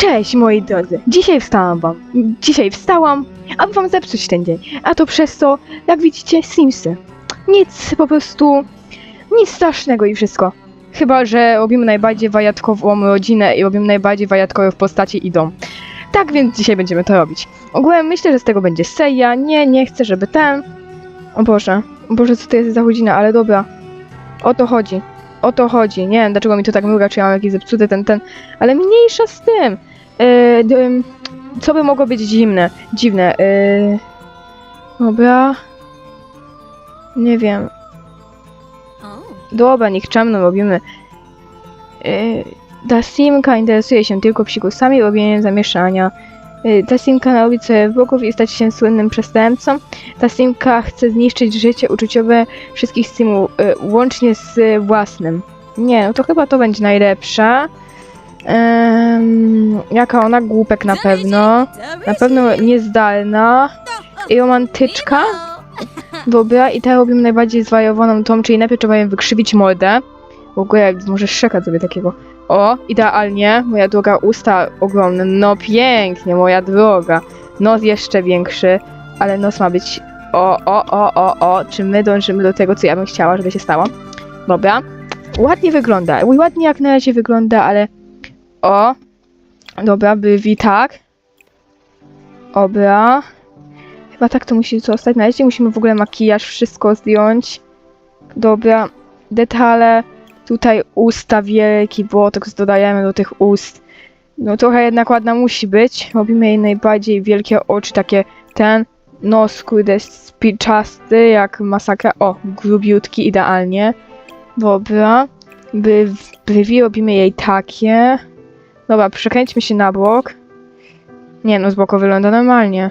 Cześć moi drodzy, dzisiaj wstałam wam, dzisiaj wstałam, aby wam zepsuć ten dzień, a to przez to, jak widzicie, Simsy. Nic, po prostu, nic strasznego i wszystko. Chyba, że robimy najbardziej wariatkową rodzinę i robimy najbardziej wariatkowe w postaci i dom. Tak więc dzisiaj będziemy to robić. Ogółem myślę, że z tego będzie seria, nie, nie chcę, żeby ten... O Boże, o Boże, co to jest za godzina, ale dobra. O to chodzi, o to chodzi, nie wiem dlaczego mi to tak mruga, czy ja mam jakiś zepsuty ten, ten, ale mniejsza z tym. Yy, co by mogło być dziwne? Dziwne. Yy... Dobra. Nie wiem. Dobra, nikczemno robimy. Yy, ta simka interesuje się tylko psikusami, robieniem zamieszania. Yy, ta simka robi sobie wrogów i stać się słynnym przestępcą. Ta simka chce zniszczyć życie uczuciowe wszystkich simów, yy, łącznie z y, własnym. Nie, no to chyba to będzie najlepsze. Em, jaka ona głupek na pewno. Na pewno niezdalna i romantyczka. Dobra, i teraz robimy najbardziej zwariowaną tą, czyli najpierw trzeba ją wykrzywić mordę. W ogóle może szczeka sobie takiego. O, idealnie, moja droga usta ogromne. No pięknie, moja droga. Nos jeszcze większy, ale nos ma być. O, o, o, o, o. Czy my dążymy do tego, co ja bym chciała, żeby się stało? Dobra. Ładnie wygląda. Ładnie jak na razie wygląda, ale. O. Dobra, bywi tak. Dobra. Chyba tak to musi zostać. Na razie musimy w ogóle makijaż, wszystko zdjąć. Dobra. Detale. Tutaj usta wielki, botox dodajemy do tych ust. No trochę jednak ładna musi być. Robimy jej najbardziej wielkie oczy, takie ten nos, kurde, spiczasty, jak masakra. O, grubiutki, idealnie. Dobra. By, brwi robimy jej takie. Dobra, przekręćmy się na bok. Nie no, z boku wygląda normalnie.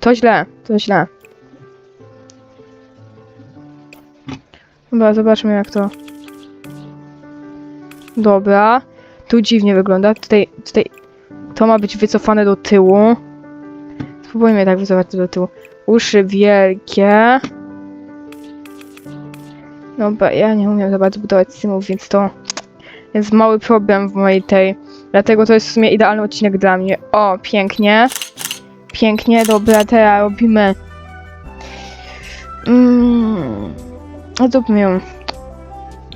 To źle, to źle. Dobra, zobaczmy jak to. Dobra. Tu dziwnie wygląda. Tutaj, tutaj to ma być wycofane do tyłu. Spróbujmy tak wycofać to do tyłu. Uszy wielkie. Dobra, ja nie umiem za bardzo budować symów, więc to jest mały problem w mojej tej. Dlatego to jest w sumie idealny odcinek dla mnie. O, pięknie. Pięknie, dobra, teraz robimy. Mm, zróbmy ją.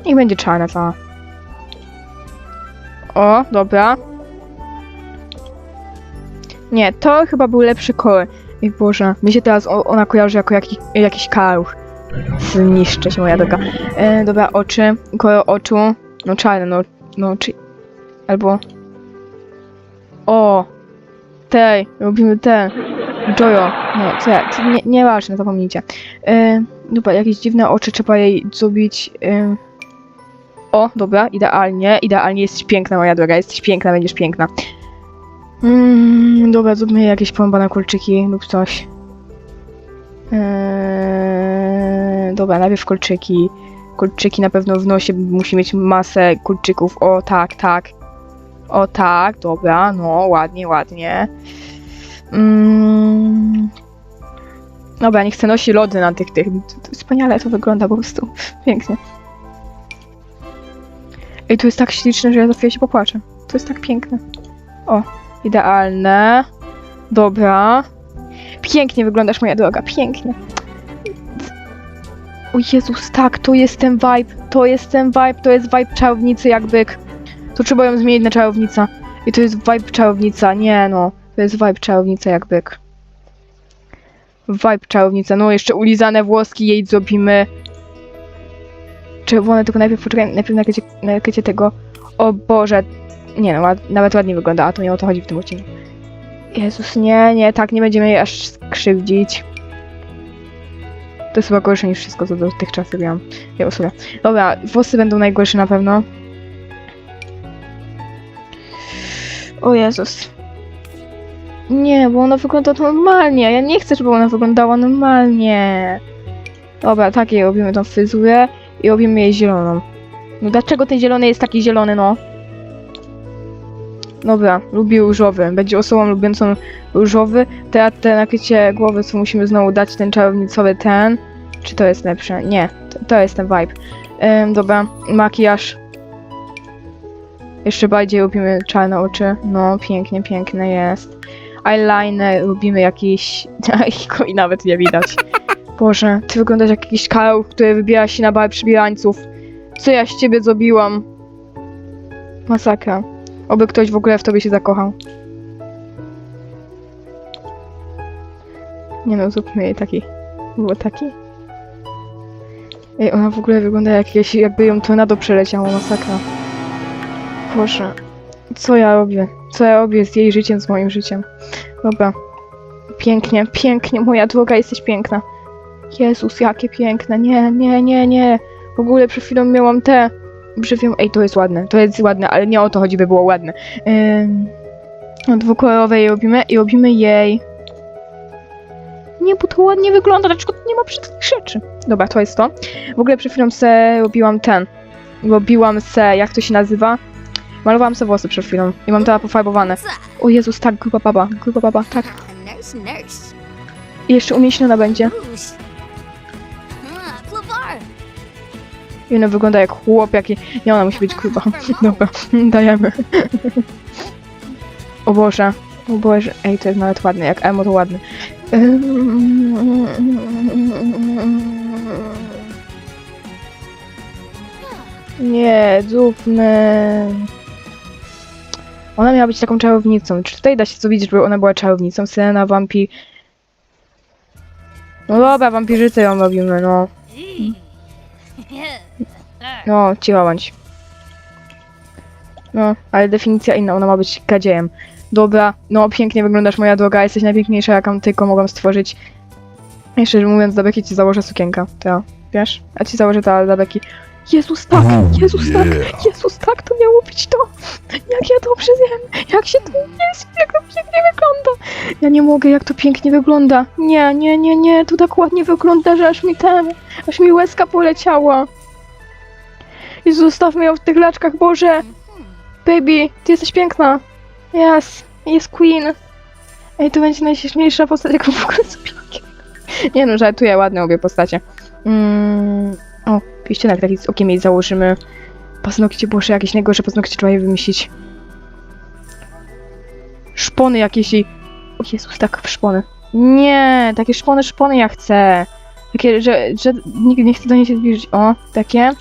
Niech będzie czarna cała. O, dobra. Nie, to chyba był lepszy kolor. Ej Boże, mi się teraz ona kojarzy jako jaki, jakiś. Zniszczę się moja droga. E, dobra, oczy, kolor oczu. No czarne, no, no, czy... Albo... O! Tej, robimy ten. Jojo. Nie, co ja, co, nie, nieważne, zapomnijcie. E, dobra, jakieś dziwne oczy, trzeba jej zrobić... E, o, dobra, idealnie, idealnie, jesteś piękna moja droga, jesteś piękna, będziesz piękna. Mm, dobra, zróbmy jakieś porąbane kolczyki lub coś. Eee, dobra, najpierw kolczyki. Kolczyki na pewno w nosie musi mieć masę kolczyków. O tak, tak. O tak, dobra, no ładnie, ładnie. Mm. Dobra, niech se nosi lody na tych, tych. Wspaniale to wygląda po prostu. Pięknie. Ej, to jest tak śliczne, że ja za chwilę się popłaczę. To jest tak piękne. O, idealne. Dobra. Pięknie wyglądasz, moja droga, pięknie. O Jezus, tak, to jest ten vibe, to jest ten vibe, to jest vibe czarownicy jak byk. To trzeba ją zmienić na czarownica. I to jest vibe czarownica, nie no. To jest vibe czarownica jak byk. Vibe czarownica, no jeszcze ulizane włoski jej zrobimy. Czerwone, tylko najpierw poczekaj, najpierw nakrycie, nakrycie tego. O Boże. Nie no, ład, nawet ładnie wygląda, a to nie o to chodzi w tym odcinku. Jezus, nie, nie, tak nie będziemy jej aż skrzywdzić. To jest chyba gorsze niż wszystko, co dotychczas robiłam. Ja sobie. Dobra, włosy będą najgorsze na pewno. O Jezus. Nie, bo ona wygląda normalnie. Ja nie chcę, żeby ona wyglądała normalnie. Dobra, tak jej robimy tą fryzurę i robimy jej zieloną. No dlaczego ten zielony jest taki zielony, no? Dobra, lubi różowy. Będzie osobą lubiącą różowy. Teraz te nakrycie głowy, co musimy znowu dać, ten czarownicowy ten. Czy to jest lepsze? Nie, to, to jest ten vibe. Ym, dobra, makijaż. Jeszcze bardziej robimy czarne oczy. No, pięknie, piękne jest. Eyeliner robimy jakiś... i nawet nie widać. Boże, ty wyglądasz jak jakiś Karol, który wybiera się na bar przybierańców. Co ja z ciebie zrobiłam? Masakra. Oby ktoś w ogóle w tobie się zakochał. Nie no, zróbmy jej taki. Było taki? Ej, ona w ogóle wygląda jak jakieś, jakby ją tornado przeleciało, masakra. Boże, co ja robię? Co ja robię z jej życiem, z moim życiem? Dobra. Pięknie, pięknie, moja droga, jesteś piękna. Jezus, jakie piękne. Nie, nie, nie, nie. W ogóle przed chwilą miałam te... Brzywią... Ej, to jest ładne, to jest ładne, ale nie o to chodzi, by było ładne. Ym... Dwukolorowe jej robimy i robimy jej... Nie, bo to ładnie wygląda, dlaczego tu nie ma brzydkich rzeczy? Dobra, to jest to. W ogóle przed chwilą se robiłam ten. Robiłam se, jak to się nazywa? Malowałam se włosy przed chwilą i mam teraz pofarbowane. O Jezus, tak, gruba baba, gruba baba, tak. I jeszcze umieśniona będzie. I ona wygląda jak chłop, jaki... Nie, ona musi być gruba. Dobra, dajemy. O Boże. O Boże. Ej, to jest nawet ładne. Jak emo to ładne. Nie, zróbmy... Ona miała być taką czarownicą. Czy tutaj da się zrobić, żeby ona była czarownicą? Syrena, wampir... No dobra, wampirzycę ją robimy, no. No, cicho bądź. No, ale definicja inna, ona ma być kadziejem. Dobra, no pięknie wyglądasz moja droga, jesteś najpiękniejsza jaką tylko mogłam stworzyć. Jeszcze mówiąc, Beki ci założę sukienkę, to wiesz? A ci założę ta za Beki. Jezus tak, Jezus tak, Jezus tak, to miało być to. Jak ja dobrze wiem, jak się to jest, jak to pięknie wygląda. Ja nie mogę, jak to pięknie wygląda. Nie, nie, nie, nie, to tak ładnie wygląda, że aż mi ten, aż mi łezka poleciała. Jezu, zostawmy ją w tych laczkach, Boże. Baby, ty jesteś piękna. Yes, jest queen. Ej, to będzie najśmieszniejsza postać, jaką w ogóle zrobiłam. Nie no, żartuję, ładne obie postacie. Mm, o, piścienak taki z okiem jej założymy. Paznokcie, Boże, jakieś najgorsze paznokcie trzeba je wymyślić. Szpony jakieś i... O Jezus, tak, szpony. Nie, takie szpony, szpony ja chcę. Takie, że, że nikt nie chce do niej się zbliżyć. O, takie.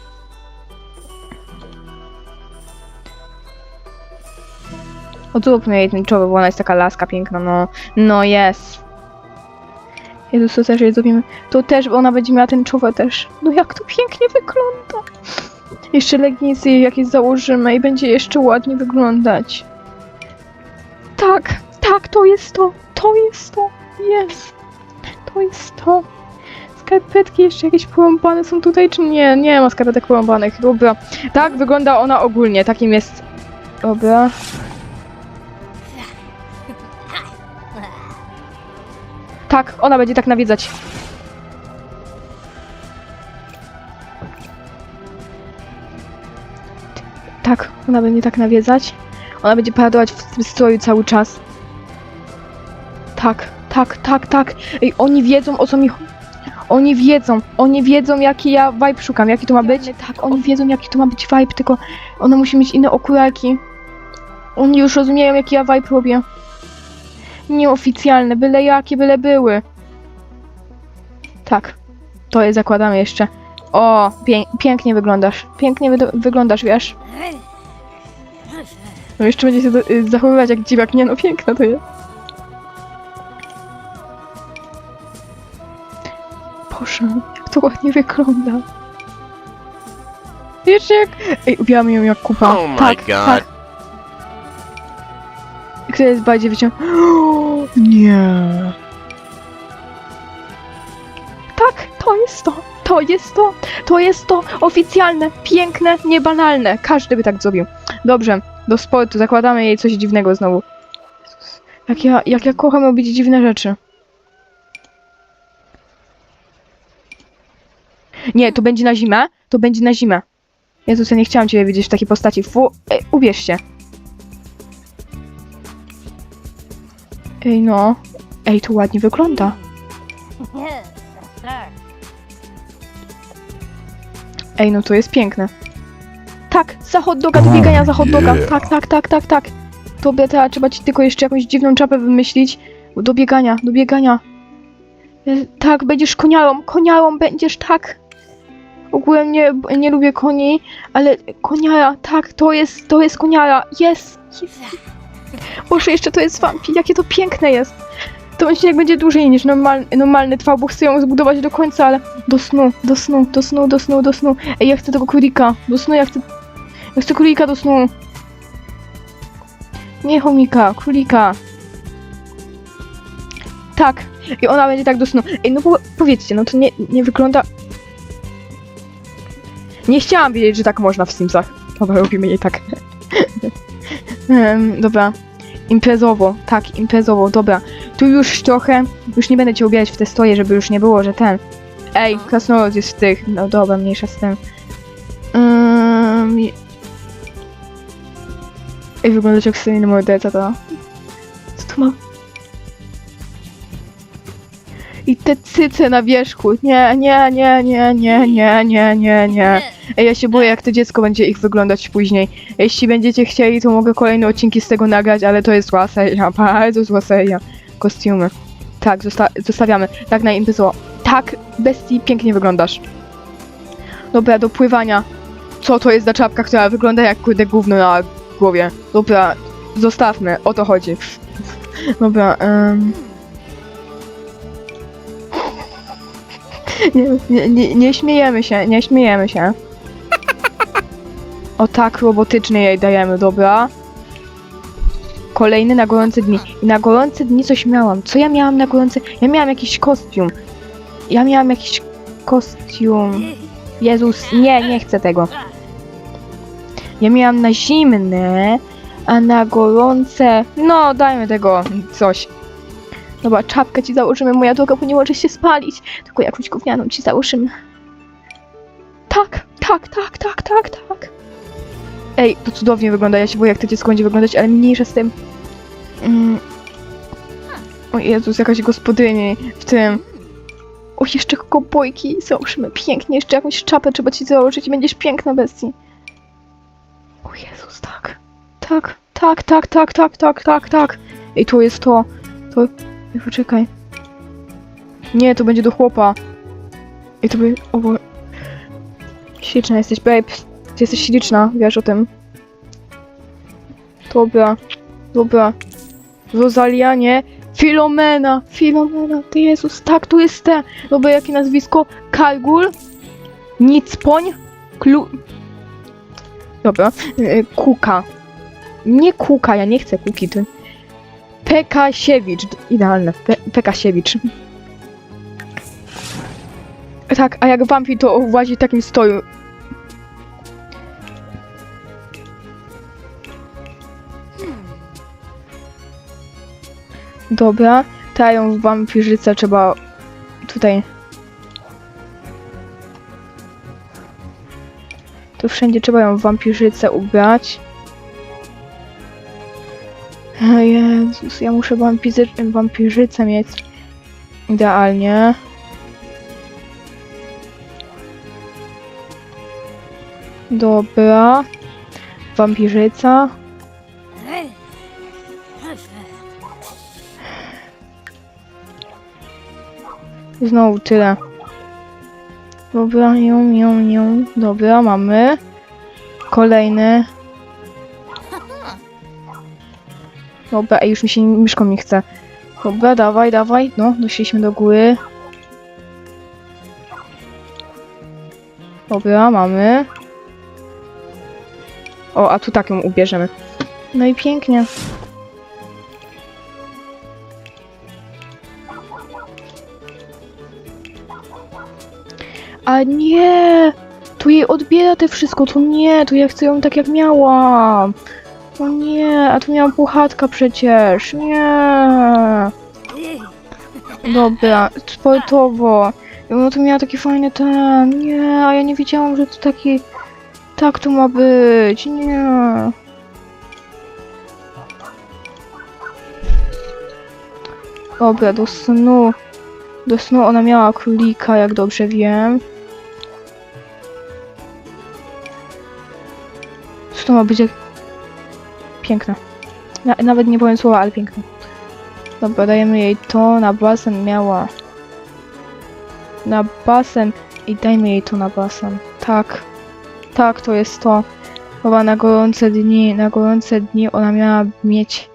Odróbmy jej ten czoło, bo ona jest taka laska piękna, no. No jest. Jezus, to też jej zrobimy. To też, bo ona będzie miała ten też. No jak to pięknie wygląda. Jeszcze leginsy jakieś założymy i będzie jeszcze ładnie wyglądać. Tak, tak, to jest to. To jest to. Jest. To jest to. Skarpetki jeszcze jakieś porąbane są tutaj, czy nie? Nie ma skarpetek porąbanych. Dobra. Tak wygląda ona ogólnie. Takim jest... Dobra. Tak, ona będzie tak nawiedzać. Tak, ona będzie tak nawiedzać. Ona będzie paradować w tym stroju cały czas. Tak, tak, tak, tak. Ej, oni wiedzą o co mi chodzi. Oni wiedzą, oni wiedzą jaki ja vibe szukam, jaki to ma być. Tak, oni wiedzą jaki to ma być vibe, tylko ona musi mieć inne okularki. Oni już rozumieją jaki ja vibe robię. Nieoficjalne, byle jakie, byle były. Tak, to je zakładamy jeszcze. O, pię pięknie wyglądasz. Pięknie wy wyglądasz, wiesz. No jeszcze będzie się y, zachowywać jak dziwak. Nie no, piękna to jest. Boże, jak to ładnie wygląda. Wiesz jak... Ej, ubijamy ją jak kupa. Oh my tak, God. tak. Kto jest bardziej wyciąg... Nie. Tak, to jest to. To jest to. To jest to. Oficjalne, piękne, niebanalne. Każdy by tak zrobił. Dobrze, do sportu. Zakładamy jej coś dziwnego znowu. Jak ja, jak ja kocham robić dziwne rzeczy. Nie, to będzie na zimę. To będzie na zimę. Jezus, ja nie chciałam Ciebie widzieć w takiej postaci. Fu, ej, ubierz się. Ej, no. Ej, to ładnie wygląda. Ej, no to jest piękne. Tak, za hot doga, do biegania za hot doga. Tak, tak, tak, tak, tak. Tobie teraz trzeba ci tylko jeszcze jakąś dziwną czapę wymyślić. Do biegania, do biegania. E, Tak, będziesz koniarą, koniarą będziesz, tak. Ogólnie nie, nie lubię koni, ale koniara, tak, to jest, to jest koniara, jest, jest. Boże, jeszcze to jest wampir, jakie to piękne jest. To odcinek będzie dłużej niż normalny, normalny trwał, bo chcę ją zbudować do końca, ale do snu, do snu, do snu, do snu, do snu. Ej, ja chcę tego królika, do snu, ja chcę, ja chcę królika do snu. Nie chomika, królika. Tak, i ona będzie tak do snu. Ej, no po, powiedzcie, no to nie, nie wygląda... Nie chciałam wiedzieć, że tak można w Simsach. Dobra, robimy jej tak. Em, dobra. Imprezowo, tak, imprezowo, dobra. Tu już trochę, już nie będę cię ubierać w te stroje, żeby już nie było, że ten. Ej, krasnolud jest w tych. No dobra, mniejsza z tym. Um, Ej, wyglądacie jak seryjny morderca, to. Co tu ma? I te cyce na wierzchu. Nie, nie, nie, nie, nie, nie, nie, nie, nie. Ej, ja się boję, jak to dziecko będzie ich wyglądać później. Jeśli będziecie chcieli, to mogę kolejne odcinki z tego nagrać, ale to jest zła seria, bardzo zła seria. Kostiumy. Tak, zosta zostawiamy. Tak na imprezo. Tak, bestii, pięknie wyglądasz. Dobra, do pływania. Co to jest za czapka, która wygląda jak kurde gówno na głowie? Dobra, zostawmy, o to chodzi. Dobra, um... nie, nie, nie, śmiejemy się, nie śmiejemy się. O tak robotycznie jej dajemy, dobra. Kolejny na gorące dni. I na gorące dni coś miałam. Co ja miałam na gorące? Ja miałam jakiś kostium. Ja miałam jakiś kostium. Jezus, nie, nie chcę tego. Ja miałam na zimne, a na gorące... No, dajmy tego coś. Dobra, czapkę ci założymy, moja droga, bo nie możesz się spalić. Tylko jakąś gównianą ci założymy. Tak, tak, tak, tak, tak, tak. Ej, to cudownie wygląda, ja się boję jak to dziecko będzie wyglądać, ale mniejsza z tym. Mm. O Jezus, jakaś gospodyni w tym. O, jeszcze kobojki założymy pięknie, jeszcze jakąś czapę trzeba ci założyć i będziesz piękna bestii. O Jezus, tak. Tak, tak, tak, tak, tak, tak, tak, tak. Ej, to jest to. To... Ej, poczekaj. Nie, to będzie do chłopa. Ej, to by... O, bo... Śliczna jesteś, babe. Ty jesteś śliczna, wiesz o tym. Dobra, dobra. Rosalia, nie. Filomena, Filomena, ty Jezus, tak, tu jest te. Dobra, jakie nazwisko? Kargul? Nicpoń? Klu... Dobra, e, Kuka. Nie Kuka, ja nie chcę Kuki, to... Pekasiewicz, idealne, Pe Pekasiewicz. Tak, a jak wampir to włazi w takim stoju. Dobra, tają w wampirzycę trzeba tutaj. Tu wszędzie trzeba ją w wampirzycę ubrać. Jezus, ja muszę wampirzy- wampirzycę mieć. Idealnie. Dobra. Wampirzyca. Znowu tyle. Dobra, ją, ją, ją. Dobra, mamy. Kolejny. Dobra, już mi się myszką nie chce. Dobra, dawaj, dawaj. No, doszliśmy do góry. Dobra, mamy. O, a tu tak ją ubierzemy. No i pięknie. A nie! Tu jej odbiera te wszystko, to nie, to ja chcę ją tak jak miałam. O nie, a tu miałam puchatka przecież, nie. Dobra, sportowo. I ona tu miała taki fajny ten, nie, a ja nie wiedziałam, że to taki, tak to ma być, nie. Dobra, do snu. Do snu ona miała królika, jak dobrze wiem. Co to ma być? Piękne. Na, nawet nie powiem słowa, ale piękne. Dobra, dajemy jej to, na basen miała. Na basen i dajmy jej to na basen. Tak. Tak, to jest to. Chyba na gorące dni, na gorące dni ona miała mieć...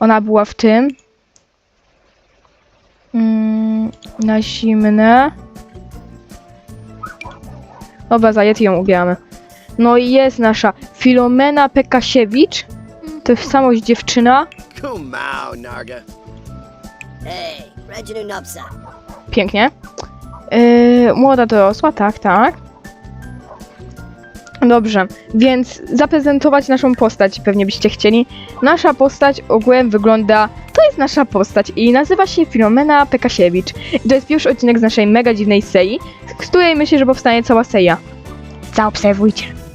Ona była w tym. Mm, na zimne. Dobra, za ją ubieramy. No i jest nasza Filomena Pekasiewicz. To jest samość dziewczyna. Pięknie. Yy, młoda dorosła, tak, tak. Dobrze, więc zaprezentować naszą postać pewnie byście chcieli. Nasza postać ogółem wygląda, to jest nasza postać i nazywa się Filomena Pekasiewicz. I to jest pierwszy odcinek z naszej mega dziwnej serii, z której myślę, że powstanie cała seria. Zaobserwujcie.